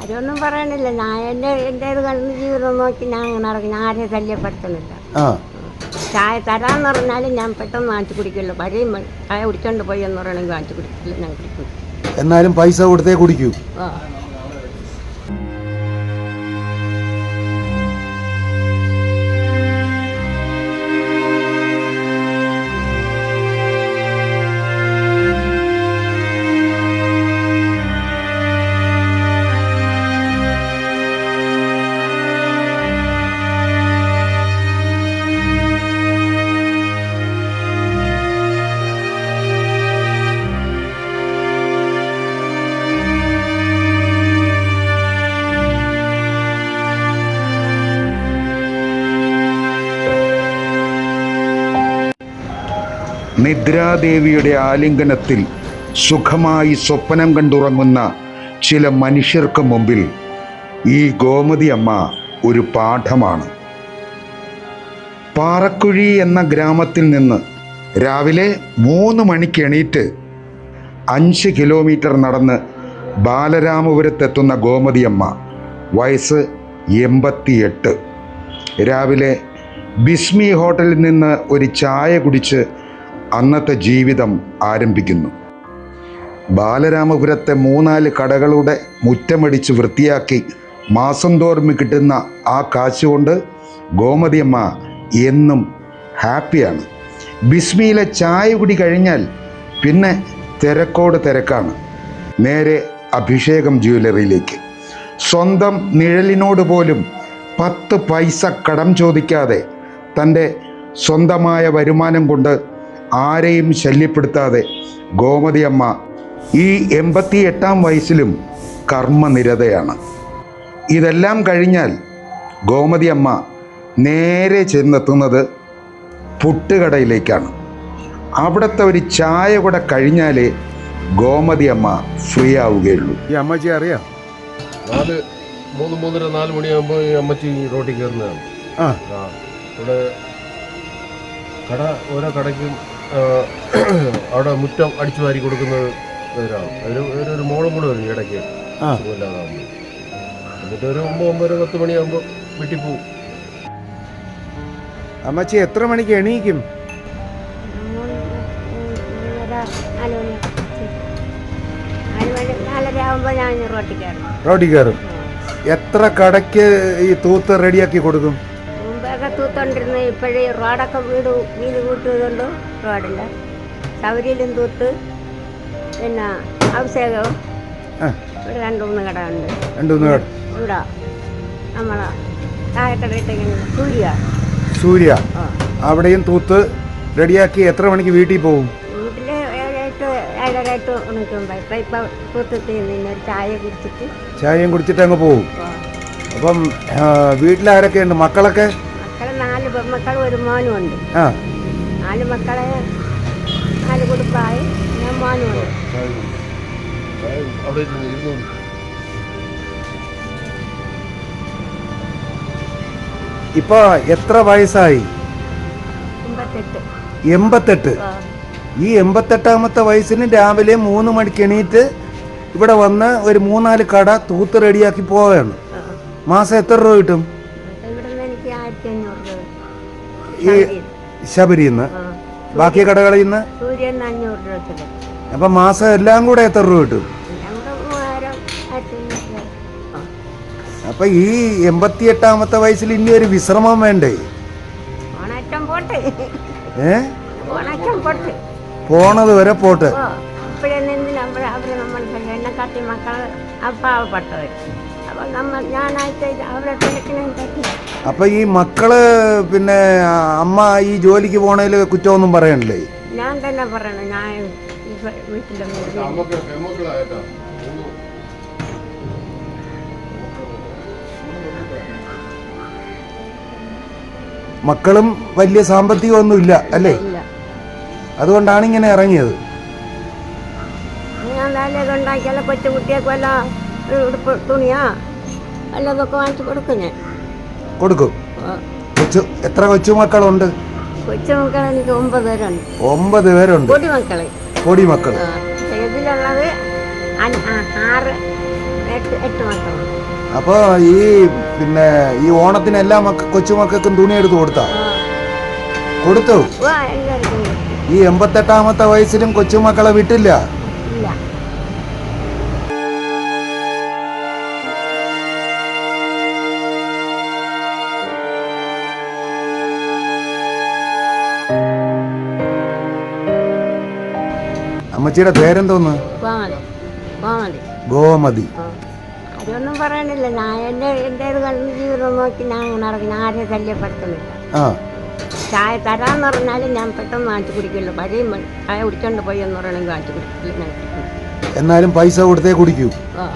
ആരൊന്നും പറയണില്ല. ഞാൻ എന്റെ എന്റെ ഇത് കണ്ട് ജീവിതം നോക്കി ഞാൻ അങ്ങനെ നടക്കും ഞാൻ ആരെയും ശല്യപ്പെടുത്തുന്നില്ല. ആ. ചായ തരാന്ന് പറഞ്ഞാലും ഞാൻ പെട്ടെന്ന് വാങ്ങിച്ചു കുടിക്കില്ല പഴയ ചായ കുടിച്ചോണ്ട് പോയി എന്ന് പറയണമെങ്കിൽ വാങ്ങിച്ചു കുടിക്കില്ല ഞാൻ കുടിക്കും. എന്നാലും പൈസ കൊടുത്തേ കുടിക്കൂ. ആ. നിദ്രാദേവിയുടെ ആലിംഗനത്തിൽ സുഖമായി സ്വപ്നം കണ്ടുറങ്ങുന്ന ചില മനുഷ്യർക്ക് മുമ്പിൽ ഈ ഗോമതി അമ്മ ഒരു പാഠമാണ്. പാറക്കുഴി എന്ന ഗ്രാമത്തിൽ നിന്ന് രാവിലെ മൂന്ന് മണിക്ക് എണീറ്റ് അഞ്ച് കിലോമീറ്റർ നടന്ന് ബാലരാമപുരത്തെത്തുന്ന ഗോമതിയമ്മ വയസ്സ് എൺപത്തിയെട്ട്. രാവിലെ ബിസ്മി ഹോട്ടലിൽ നിന്ന് ഒരു ചായ കുടിച്ച് അന്നത്തെ ജീവിതം ആരംഭിക്കുന്നു. ബാലരാമപുരത്തെ മൂന്നാൽ കടകളുടെ മുറ്റമടിച്ച് വൃത്തിയാക്കി മാസം തോറും കിട്ടുന്ന ആ കാശ് കൊണ്ട് ഗോമതിയമ്മ എന്നും ഹാപ്പിയാണ്. ബിസ്മിയിലെ ചായ കുടി കഴിഞ്ഞാൽ പിന്നെ തിരക്കോട് തിരക്കാണ്. നേരെ അഭിഷേകം ജ്വല്ലറിയിലേക്ക്. സ്വന്തം നിഴലിനോട് പോലും പത്ത് പൈസ കടം ചോദിക്കാതെ തന്റെ സ്വന്തമായ വരുമാനം കൊണ്ട് ആരെയും ശല്യപ്പെടുത്താതെ ഗോമതിയമ്മ ഈ എൺപത്തി എട്ടാം വയസ്സിലും കർമ്മനിരതയാണ്. ഇതെല്ലാം കഴിഞ്ഞാൽ ഗോമതിയമ്മ നേരെ ചെന്നെത്തുന്നത് പുട്ടുകടയിലേക്കാണ്. അവിടുത്തെ ഒരു ചായ കൂടെ കഴിഞ്ഞാലേ ഗോമതിയമ്മ ഫ്രീ ആവുകയുള്ളൂ ഈ അമ്മച്ചി അറിയാം? നാല് മൂന്ന് മൂന്നര നാല് മണിയാകുമ്പോൾ ഈ അമ്മച്ചി റോട്ടിൽ കയറുന്നതാണ്. ആ ഇവിടെ കട ഓരോ കടയ്ക്കും അവിടെ മുറ്റം അടിച്ചു വാരി കൊടുക്കുന്നത് ഇവരാണ് ഒരു ഒരു മോളും കൂടെ വരും ഇടയ്ക്ക്. സുഖമില്ലാതാകുമ്പോൾ എന്നിട്ട് ഒരു ഒമ്പത് ഒമ്പത് പത്ത് മണിയാകുമ്പോൾ വീട്ടിൽ പോവും. അമ്മച്ചി എത്ര മണിക്ക് എണീക്കും? റോട്ടിൽ കയറും. എത്ര കടയ്ക്ക് ഈ തൂത്ത് റെഡിയാക്കി കൊടുക്കും? തൂത്തോണ്ടിരുന്ന് ഇപ്പോഴേ റോഡൊക്കെ വീട് വീട് കൂട്ടിയതുകൊണ്ട് റോഡില്ല. ചവരിയിലും തൂത്ത് പിന്നെ അഭിഷേകവും ഇവിടെ രണ്ട് മൂന്ന് കട ഉണ്ട്. രണ്ടു മൂന്ന് കട. ഇവിടെ നമ്മളെ താഴെക്കടയിട്ട് സൂര്യ. സൂര്യ. അവിടെയും തൂത്ത് റെഡിയാക്കി എത്ര മണിക്ക് വീട്ടിൽ പോകും? വീട്ടിൽ ഏഴെട്ട് ഏഴര എട്ട് മണിക്ക് മുമ്പ്. ഇപ്പം ഇപ്പം ഒരു ചായ കുടിച്ചിട്ട്. ചായയും കുടിച്ചിട്ട് അങ്ങ് പോകും. അപ്പം വീട്ടിലാരൊക്കെ ഉണ്ട്? മക്കളൊക്കെ? പെൺമക്കളും ഒരു മോനും ഉണ്ട് ആ. നാല് മക്കളെ നാല് കുടുംബമായി ഞാൻ മോനും ഉണ്ട് അവിടെ ഇരുന്ന് ഇരുന്നു ഇപ്പൊ എത്ര വയസ്സായി? എൺപത്തെട്ട്. ഈ എൺപത്തെട്ടാമത്തെ വയസ്സിന് രാവിലെ മൂന്ന് മണിക്ക് എണീറ്റ് ഇവിടെ വന്ന് ഒരു മൂന്നാൽ കട തൂത്ത് റെഡിയാക്കി പോവുകയാണ്. മാസം എത്ര രൂപ കിട്ടും. ഈ ശബരിയിൽ നിന്ന്. ബാക്കി കടകളിൽ നിന്ന്? അപ്പൊ അഞ്ഞൂറ് രൂപ വെച്ചത് അപ്പം മാസം എല്ലാം കൂടെ എത്ര രൂപ കിട്ടും? ഞങ്ങളുടെ മൂവായിരം ആയിരത്തി അഞ്ഞൂറ് രൂപ. ആ. അപ്പം ഈ എൺപത്തിയെട്ടാമത്തെ വയസ്സിൽ ഇനി ഒരു വിശ്രമം വേണ്ടേ? പോട്ട്. ഏ? പോട്ട്. പോണത് വരെ പോട്ടെ. ഓ നമ്മൾ എന്നെ കാട്ടി നമ്മൾ ഞാനായിട്ട് അപ്പൊ ഈ മക്കൾ പിന്നെ അമ്മ ഈ ജോലിക്ക് പോണതിൽ കുറ്റമൊന്നും പറയണില്ലേ? ഞാൻ തന്നെ പറയണം ഞാൻ ഈ മൂന്ന് മക്കളും വലിയ സാമ്പത്തികമൊന്നുമില്ല അല്ലേ? ഇല്ല. അതുകൊണ്ടാണ് ഇങ്ങനെ ഇറങ്ങിയത്. ഞാൻ വേലയൊക്കെ ഉണ്ടാക്കിയാലോ കൊച്ചു വല്ല ഉടുപ്പ് തുണിയാ. വല്ലതൊക്കെ വാങ്ങിച്ചു കൊടുക്കും ഞാൻ. കൊടുക്കും. കൊച്ചു എത്ര കൊച്ചുമക്കളുണ്ട് കൊച്ചു മക്കൾ എനിക്ക് ഒമ്പത് പേരുണ്ട്. ഒമ്പത് പേരുണ്ട്. പൊടി മക്കൾ. കൊടി മക്കൾ ആ. ഇതിലുള്ളത് ആറ് എട്ട് എട്ട് മക്കളുണ്ട് അപ്പോൾ ഈ പിന്നെ ഈ ഓണത്തിന് എല്ലാ മക്ക കൊച്ചുമക്കൾക്കും തുണി എടുത്ത് കൊടുത്താ? കൊടുത്തു? ഈ എൺപത്തെട്ടാമത്തെ വയസ്സിലും കൊച്ചുമക്കളെ വിട്ടില്ല? അമ്മച്ചിയുടെ പേരെന്തോന്ന്? ഗോമതി. അതൊന്നും പറയണില്ല ഞാൻ എന്റെ എന്റെ ഒരു കണ്ണു ജീവിതം നോക്കി ഞാൻ നടക്കുന്ന. ആരെയും ശല്യപ്പെടുത്തുന്നില്ല. ചായ തരാന്ന് പറഞ്ഞാലും ഞാൻ പെട്ടെന്ന് വാങ്ങിച്ചു കുടിക്കില്ല പഴയ ചായ കുടിച്ചോണ്ട് പോയി എന്ന് പറയണമെങ്കിൽ വാങ്ങിച്ചു കുടിക്കില്ല. എന്നാലും പൈസ കൊടുത്തേ കുടിക്കൂ. ആ.